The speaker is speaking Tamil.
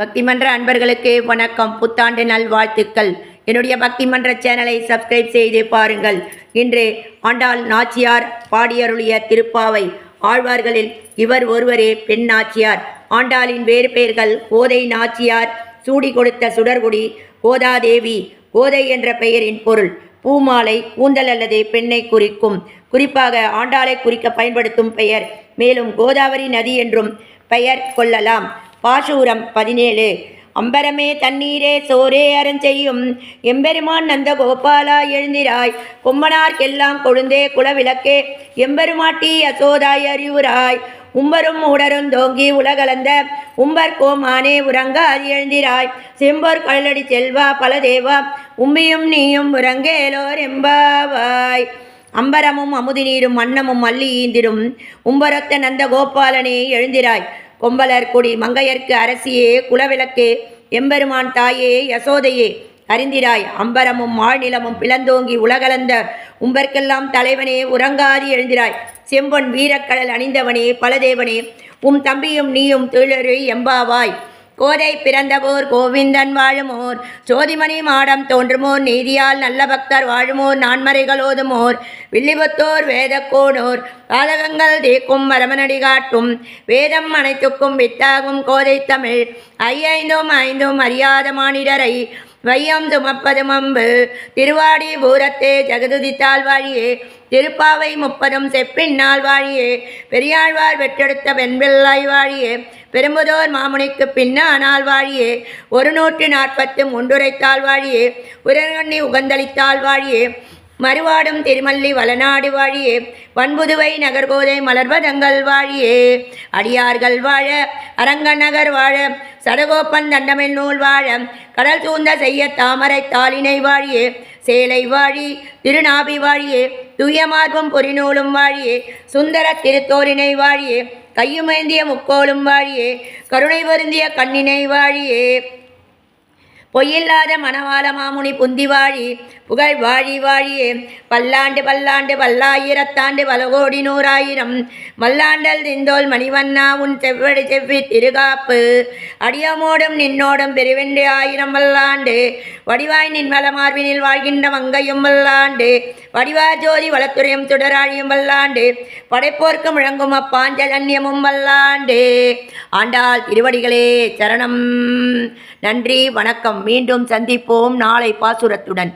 பக்தி மன்ற அன்பர்களுக்கு வணக்கம். புத்தாண்டு நல்வாழ்த்துக்கள். என்னுடைய பக்தி மன்ற சேனலை சப்ஸ்கிரைப் செய்து பாருங்கள். இன்று ஆண்டாள் நாச்சியார் பாடியருளிய திருப்பாவை. ஆழ்வார்களில் இவர் ஒருவரே பெண் நாச்சியார். ஆண்டாளின் வேறு பெயர்கள் கோதை நாச்சியார் சூடி கொடுத்த சுடர்குடி கோதாதேவி. கோதை என்ற பெயரின் பொருள் பூமாலை கூந்தல் அல்லது பெண்ணை குறிக்கும். குறிப்பாக ஆண்டாளை குறிக்க பயன்படுத்தும் பெயர். மேலும் கோதாவரி நதி என்றும் பெயர் கொள்ளலாம். பாசூரம் பதினேழு. அம்பரமே தண்ணீரே சோரே அறஞ்செய்யும். எம்பெருமான் நந்த கோபாலா எழுந்திராய் கொம்பனார்க்கெல்லாம் கொழுந்தே குலவிளக்கே. எம்பெருமாட்டி அசோதாய் அறிவுராய். உம்பரும் உடரும் தோங்கி உலகலந்த. உம்பர் கோமானே உறங்காது எழுந்திராய். செம்பொர் கல்லடி செல்வா பலதேவா. உம்மியும் நீயும் உறங்கேலோர் எம்பாவாய். அம்பரமும் அமுதி நீரும் அன்னமும் மல்லி ஈந்திரும். உம்பரத்த நந்த கோபாலனே எழுந்திராய். கொம்பலர் குடி மங்கையர்க்கு அரசியே குலவிளக்கே. எம்பெருமான் தாயே யசோதையே அறிந்திராய். அம்பரமும் மாழ்நிலமும் பிளந்தோங்கி உலகலந்த உம்பர்க்கெல்லாம் தலைவனே உறங்காதி எழுந்திராய். செம்பொன் வீரக்கடல் அணிந்தவனே பலதேவனே. உம் தம்பியும் நீயும் தொழிலரு எம்பாவாய். கோதை பிறந்தவோர் கோவிந்தன் வாழுமோர். சோதிமணி மாடம் தோன்றுமோர் நீதியால் நல்ல பக்தர் வாழுமோர் நான்மறைகள் ஓதுமோர். வில்லிபுத்தோர் வேதக்கோனோர் பாதகங்கள் தீக்கும் மரமனடி காட்டும். வேதம் அனைத்துக்கும் வித்தாகும் கோதை தமிழ். ஐயைந்தும் ஐந்தும் அறியாத மானிடரை வையம் சுமப்பதும் அம்பு திருவாடி பூரத்தே ஜெகதுதித்தால் வாழியே திருப்பாவை முப்பதும் செப்பின்னால் வாழியே பெரியாழ்வார் வெற்றெடுத்த வெண்பிள்ளாய் வாழியே பெரும்புதோர் மாமுனிக்கு பின்னானால் வாழியே ஒரு நூற்று நாற்பத்து முன்றுரைத்தால் வாழியே உரங்கண்ணி உகந்தளித்தால் வாழியே மறுவாடும் திருமல்லி வளநாடு வாழியே வன்புதுவை நகர்கோதை மலர்வதங்கள் வாழியே. அடியார்கள் வாழ அரங்கநகர் வாழ சடகோப்பன் தண்டமில் நூல் வாழ கடல் சூழ்ந்த செய்ய தாமரை தாளினை வாழியே. சேலை வாழி திருநாபி வாழியே துயமார்பும் பொறிநூலும் வாழியே. சுந்தர திருத்தோரினை வாழியே கையுமேந்திய முக்கோலும் வாழியே. கருணை வருந்திய கண்ணினை வாழியே. பொய்யில்லாத மணவாள மாமுனி புந்தி வாழி புகழ் வாழி வாழியே பல்லாண்டு பல்லாண்டு பல்லாயிரத்தாண்டு பலகோடி நூறாயிரம். மல்லாண்டல் திந்தோல் மணிவண்ணா உன் செவ்வடி செவ்வி திருகாப்பு. அடியமோடும் நின்னோடும் பெருவெண்டு ஆயிரம் வல்லாண்டு வடிவாய் நின் வளமார்பினில் வாழ்கின்ற மங்கையும் வல்லாண்டு. வடிவா ஜோதி வளத்துறையும் சுடராழியும் வல்லாண்டு. படைப்போர்க்கு முழங்கும் அப்பாஞ்சலன்யமும் வல்லாண்டு. ஆண்டாள் திருவடிகளே சரணம். நன்றி வணக்கம். மீண்டும் சந்திப்போம் நாளை பாசுரத்துடன்.